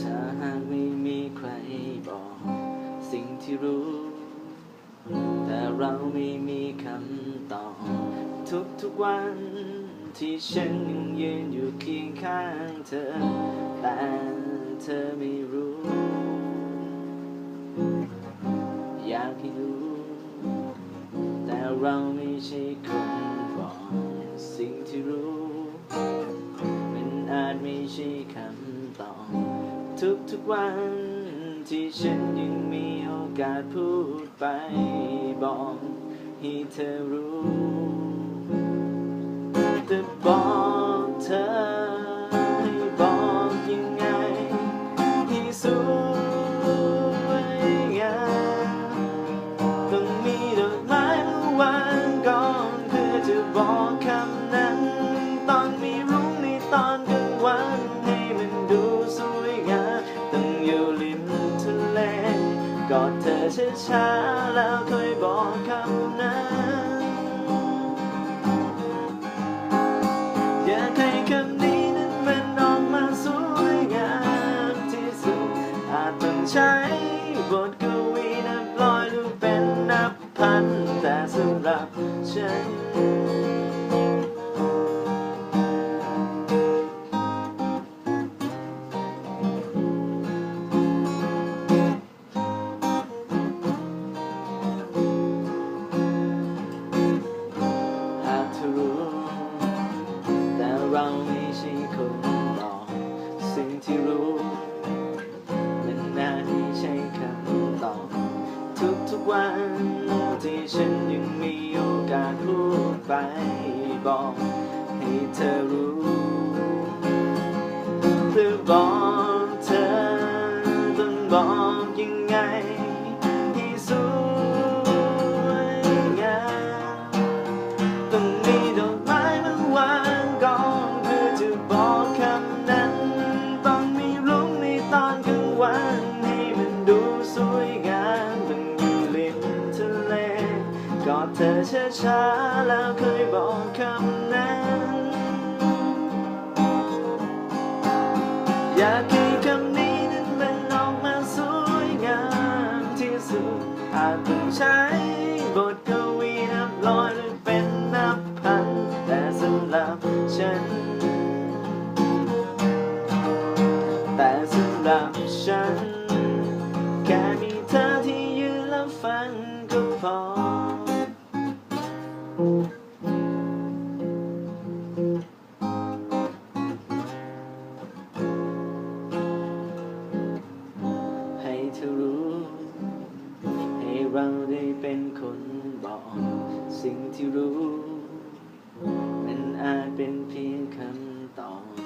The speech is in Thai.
ถ้าหากไม่มีใครบอก สิ่งที่รู้ แต่เราไม่มีคำตอบทุกทุกวันที่ฉันยังยืนอยู่เคียงข้างเธอ แต่เธอไม่รู้ อยากให้รู้ แต่เราไม่ใช่คนบอกสิ่งที่รู้ มันอาจไม่ใช่คำตอบ ทุกทุกๆวัน ที่ฉันยังมีโอกาสพูดไปบอกให้เธอรู้แต่บอกเธอ ช้าๆแล้วค่อยบอกคำนั้น เราไม่ใช่คนบอกสิ่งที่รู้ มันน่าที่ใช่คำตอบทุกทุกวันที่ฉันยังมีโอกาสพูดไปบอกให้เธอรู้เพื่อบอก ช้าๆแล้วเคยบอกคำนั้น อยากให้คำนี้นั้นมันออกมาสวยงามที่สุดอาจต้องใช้บทกวีนับร้อยหรือเป็นนับพัน แต่สำหรับฉัน แต่สำหรับฉัน แค่มีเธอที่ยืนแล้วฟังก็พอ ได้เป็นคนบอกสิ่งที่รู้ มันอาจเป็นเพียงคำตอบ